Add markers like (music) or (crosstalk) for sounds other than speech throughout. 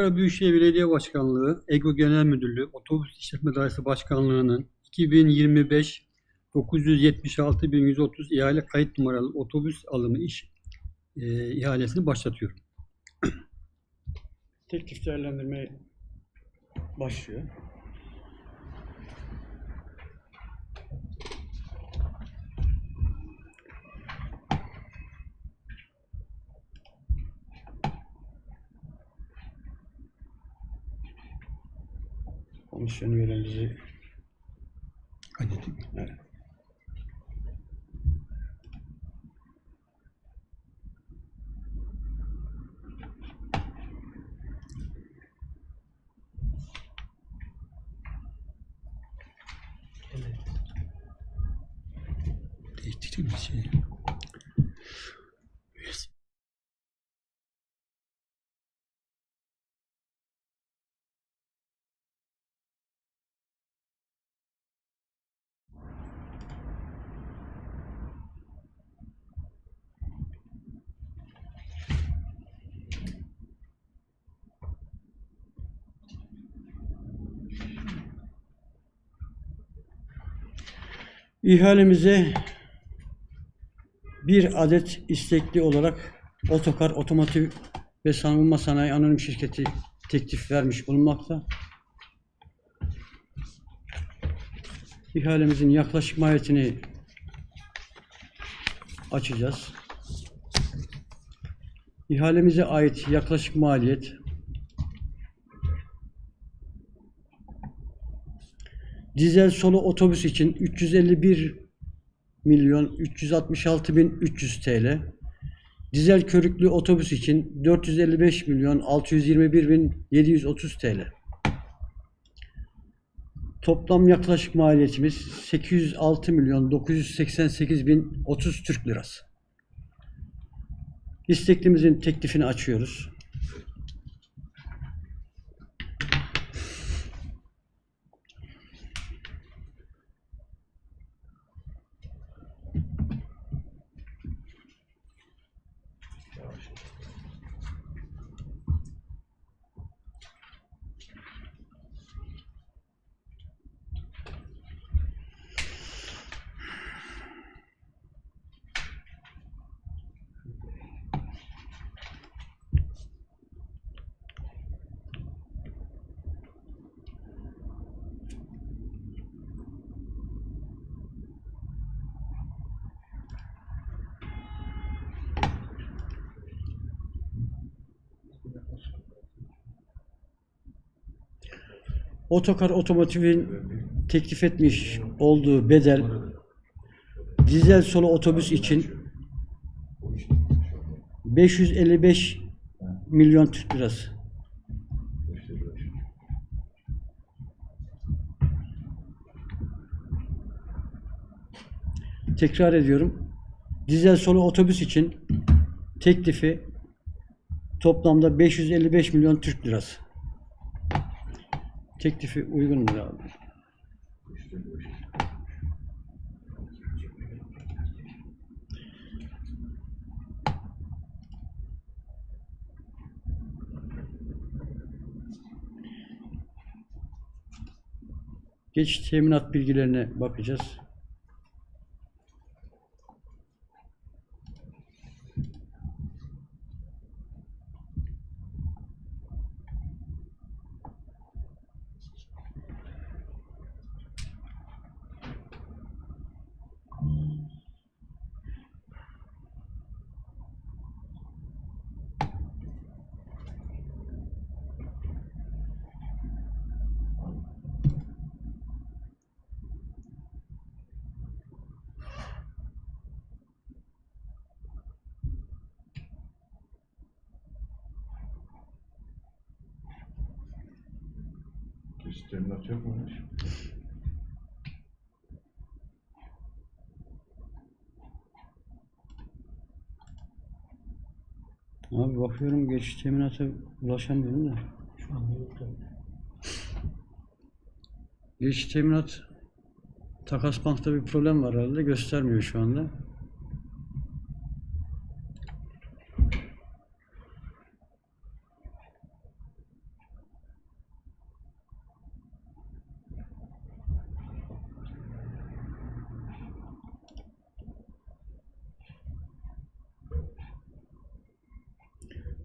Ankara Büyükşehir Belediye Başkanlığı, EGO Genel Müdürlüğü, Otobüs İşletme Dairesi Başkanlığı'nın 2025 976 1130 ihale kayıt numaralı otobüs alımı iş e, ihalesini başlatıyorum. Teklif değerlendirmeye başlıyor. Komisyon üyelerimizi Kaydettim. evet. Değiştirecek bir şey. İhalemize bir adet istekli olarak Otokar Otomotiv ve Savunma Sanayi Anonim Şirketi teklif vermiş bulunmakta. İhalemizin yaklaşık maliyetini açacağız. İhalemize ait yaklaşık maliyet Dizel solo otobüs için 351 milyon 366 bin 300 TL. Dizel körüklü otobüs için 455 milyon 621 bin 730 TL. Toplam yaklaşık maliyetimiz 806 milyon 988 bin 30 Türk lirası. İsteklimizin teklifini açıyoruz. Otokar Otomotiv'in teklif etmiş olduğu bedel dizel solo otobüs için 555 milyon Türk lirası. Tekrar ediyorum. Dizel solo otobüs için teklifi toplamda 555 milyon Türk lirası. Teklifi uygundur abi. Geç teminat bilgilerine bakacağız. Teminat yok muymuş? Abi bakıyorum geç teminata ulaşamıyorum da. Şu anda yok tabii. Geç teminat Takas Bank'ta bir problem var herhalde. Göstermiyor şu anda.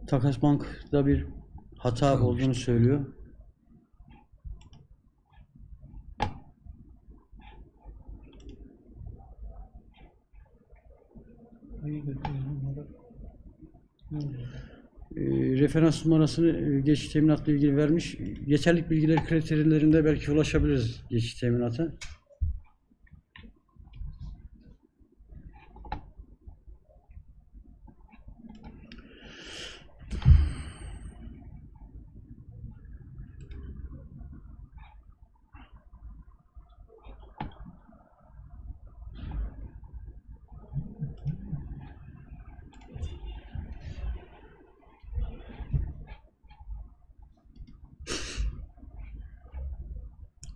Takas Bank'da bir hata olduğunu söylüyor. E, referans numarasını e, geçiş teminatla ilgili vermiş. Yeterlik bilgileri kriterlerinde belki ulaşabiliriz geçiş teminata.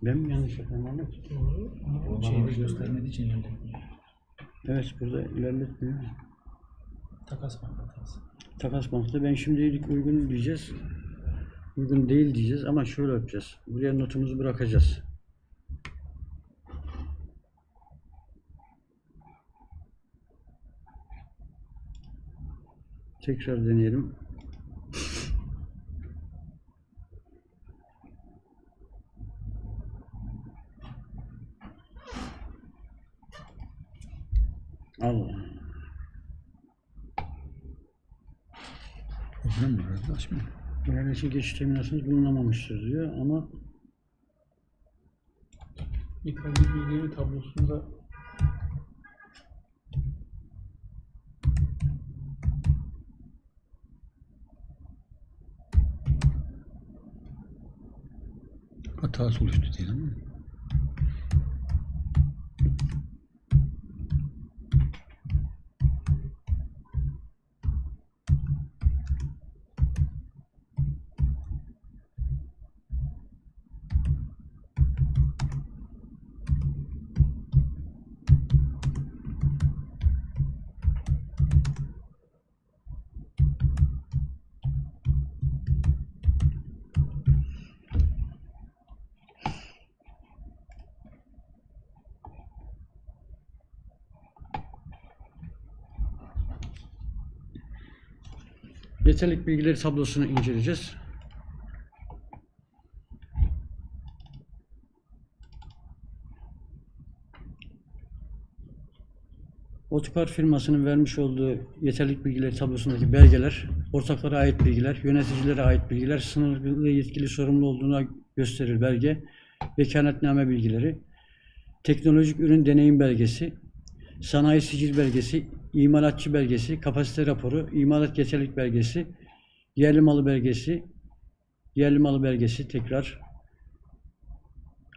Ben mi yanlış yapıyorum Ahmet? Doğru. Ama şeyde göstermediği için ilerletmiyor. Evet burada ilerletmiyor. Takas bank hatası. Takas Bank'ta ben şimdilik uygun diyeceğiz. Uygun değil diyeceğiz ama şöyle yapacağız. Buraya notumuzu bırakacağız. Tekrar deneyelim. Allah. Problem var arkadaş mı? Yerleşik geçiş teminasyonu bulunamamıştır diyor ama Yeterli bilgileri tablosunda Hatası oluştu diyelim yeterlik bilgileri tablosunu inceleyeceğiz. Otokar firmasının vermiş olduğu yeterlik bilgileri tablosundaki belgeler, ortaklara ait bilgiler, yöneticilere ait bilgiler, sınırlı yetkili sorumlu olduğuna gösterir belge, vekaletname bilgileri, teknolojik ürün deneyim belgesi, sanayi sicil belgesi, imalatçı belgesi, kapasite raporu, imalat yeterlik belgesi, yerli malı belgesi, yerli malı belgesi tekrar,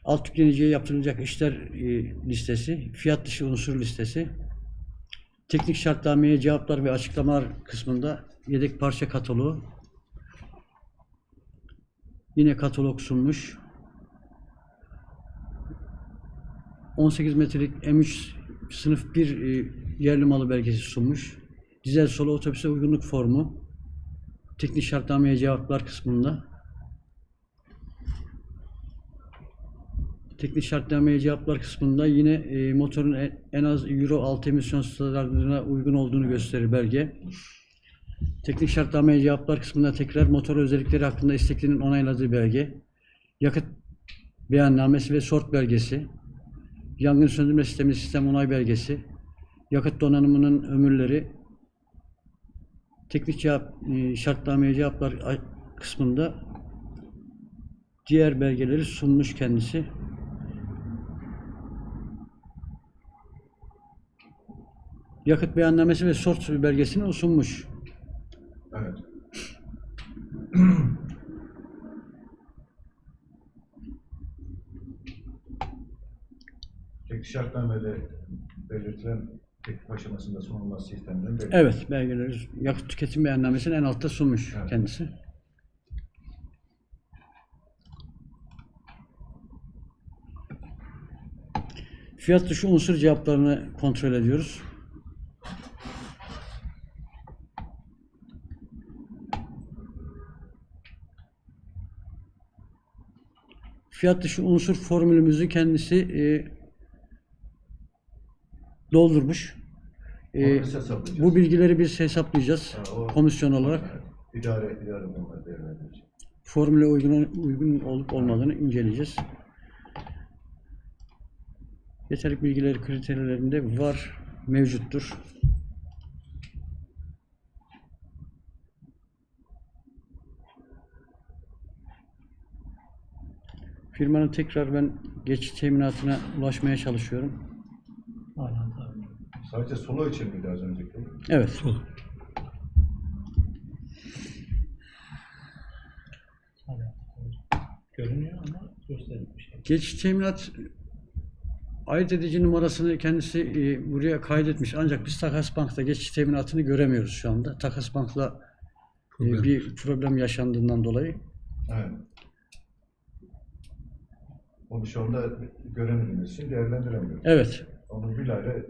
alt yükleniciye yaptırılacak işler e, listesi, fiyat dışı unsur listesi, teknik şartnameye cevaplar ve açıklamalar kısmında yedek parça kataloğu, yine katalog sunmuş, 18 metrelik M3 sınıf 1 e, yerli malı belgesi sunmuş. Dizel solo otobüse uygunluk formu. Teknik şartnameye cevaplar kısmında. Teknik şartnameye cevaplar kısmında yine e, motorun en az Euro 6 emisyon standartlarına uygun olduğunu gösterir belge. Teknik şartnameye cevaplar kısmında tekrar motor özellikleri hakkında isteklinin onayladığı belge. Yakıt beyannamesi ve sort belgesi yangın söndürme sistemi sistem onay belgesi, yakıt donanımının ömürleri, teknik cevap, e, şartnameye cevaplar kısmında diğer belgeleri sunmuş kendisi. Yakıt beyannamesi ve sort belgesini sunmuş. Evet. (clears throat) Tek şartnamede belirtilen teklif aşamasında sunulması sisteminin belirli. Evet, belgeleri yakıt tüketim beyannamesini en altta sunmuş Evet. kendisi. Fiyat dışı unsur cevaplarını kontrol ediyoruz. Fiyat dışı unsur formülümüzü kendisi e, doldurmuş. E, hesaplayacağız. bu bilgileri biz hesaplayacağız Ha, komisyon olarak. İdare, idare. Formüle uygun, uygun olup olmadığını inceleyeceğiz. Yeterlik bilgileri kriterlerinde var, mevcuttur. Firmanın tekrar ben geçiş teminatına ulaşmaya çalışıyorum. Sadece solo için miydi az önceki? Evet. Sol. Hala Görünüyor ama göstermiyor bir şey. Geçiş teminat ayırt edici numarasını kendisi e, buraya kaydetmiş. Ancak biz Takas Bank'ta geçiş teminatını göremiyoruz şu anda. Takas Bank'la e, Problem. bir problem yaşandığından dolayı. Evet. Onu şu anda göremediğimiz için değerlendiremiyoruz. Evet. Onu bilahare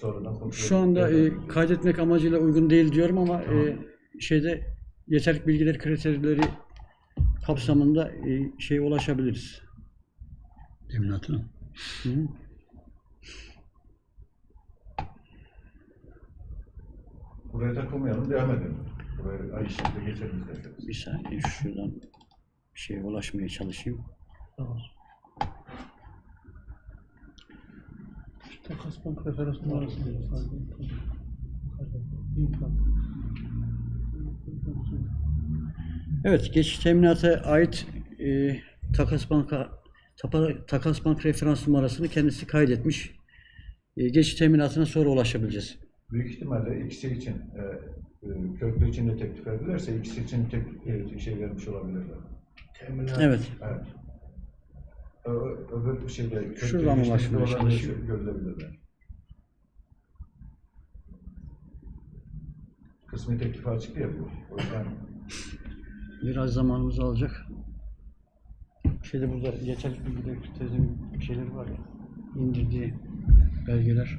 sonradan kontrol Şu anda e, kaydetmek amacıyla uygun değil diyorum ama Tamam. e, şeyde yeterlik bilgileri kriterleri kapsamında e, şeye ulaşabiliriz. Hı hı. Buraya takılmayalım, devam edelim. Buraya ay içinde geçelim. Bir saniye şuradan bir şeye ulaşmaya çalışayım. Tamam. Şu takas bank referans numarası diyor sadece. Yukarıda. İmkan. Evet, geçiş teminata ait e, Takas Bank'a Tapa- Takas Bank referans numarasını kendisi kaydetmiş. E, geçiş teminatına sonra ulaşabileceğiz. Büyük ihtimalle ikisi için, e, e, köklü için de teklif verdilerse ikisi için tek e, şey vermiş olabilirler. Evet. Evet. Öbür şeyde Şuradan ulaşmaya çalışıyorum. Görülebilirler. Kısmi teklifi açık ya bu. O yüzden Biraz zamanımızı alacak. Şeyde burada yeterli bilgiler kriterinin şeyleri var ya. indirdiği belgeler.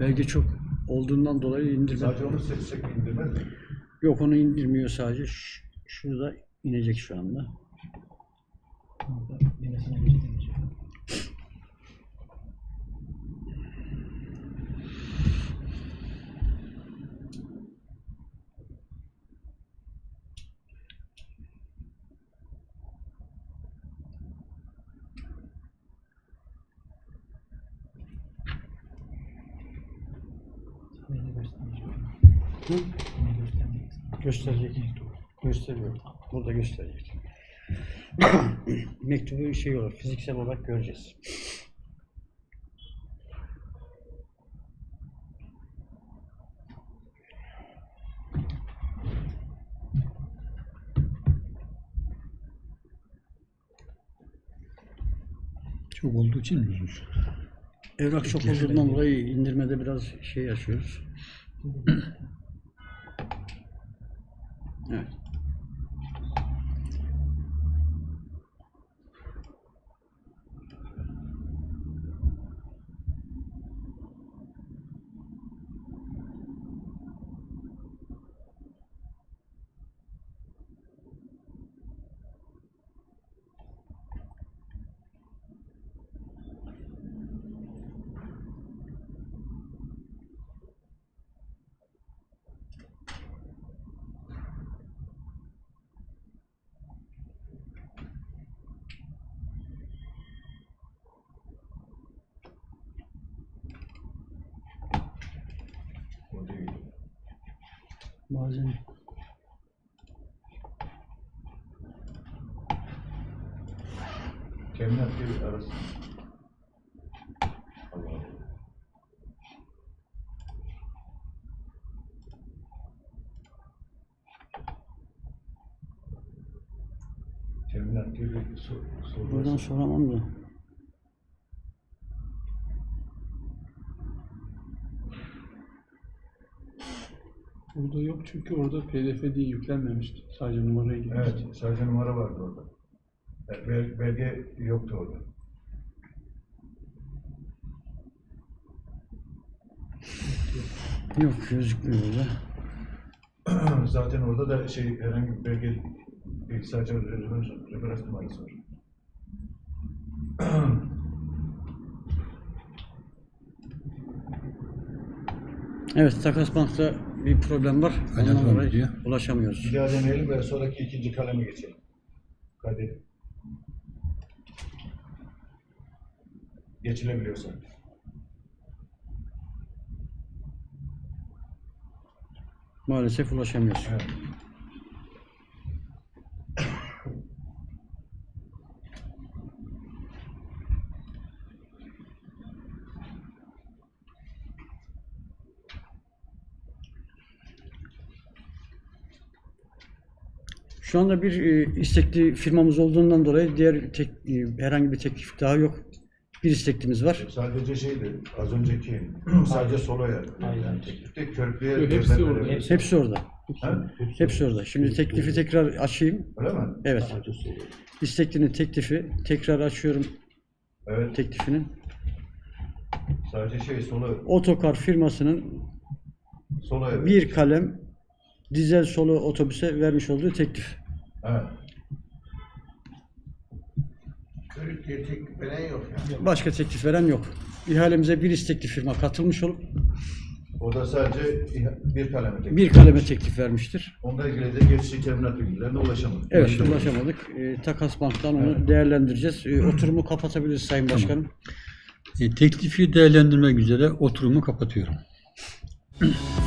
Belge çok olduğundan dolayı indirme. sadece onu seçsek indirmez mi? Yok onu indirmiyor sadece. Şurada inecek şu anda. Orada yemesine bir şey demeyeceğim. Sana yine göstermeyeceğim. Hı? Gösterecek. Gösteriyor. Burada gösterecek. (coughs) Mektubu şey olur, fiziksel olarak göreceğiz. Çok olduğu için mi uzun? Evrak çok olduğundan dolayı indirmede biraz şey yaşıyoruz. Evet. O değil. Bazen Teminat bir arası. Allah Allah. Teminat gibi bir sor, soru. buradan soramam da. Burada yok çünkü orada pdf diye yüklenmemişti. Sadece numaraya gitmişti. Evet, sadece numara vardı orada. Bel, belge yoktu orada. Yok gözükmüyor burada. (clears throat) Zaten orada da şey herhangi bir belge değil, sadece referans numarası var. Evet Takas Bank'ta bir problem var. Kaynak Ondan var dolayı diyor. ulaşamıyoruz. Bir daha deneyelim ve sonraki ikinci kaleme geçelim. Kadir. Geçilebiliyorsa. Maalesef ulaşamıyoruz. Evet. Şu anda bir e, istekli firmamız olduğundan dolayı diğer tek, e, herhangi bir teklif daha yok. Bir isteklimiz var. Sadece şeydi, az önceki (clears throat) sadece soloya verilen teklifte köprüye Yok, hepsi orada. Hepsi orada. Ha? Hepsi orada. Şimdi teklifi tekrar açayım. Öyle mi? Evet. İsteklinin teklifi tekrar açıyorum Evet. teklifini. Sadece şey solo, Otokar firmasının soloya bir kalem dizel solo otobüse vermiş olduğu teklif. Evet. Körük diye teklif veren yok yani. Başka teklif veren yok. İhalemize bir istekli firma katılmış olup O da sadece bir kaleme teklif. bir kaleme teklif vermiştir. Onunla ilgili de geçici teminat bilgilerine ulaşamadık. Evet ulaşamadık. E, Takas Bank'tan onu değerlendireceğiz. E, oturumu kapatabiliriz Sayın Başkanım. E, teklifi değerlendirmek üzere oturumu kapatıyorum. (clears throat)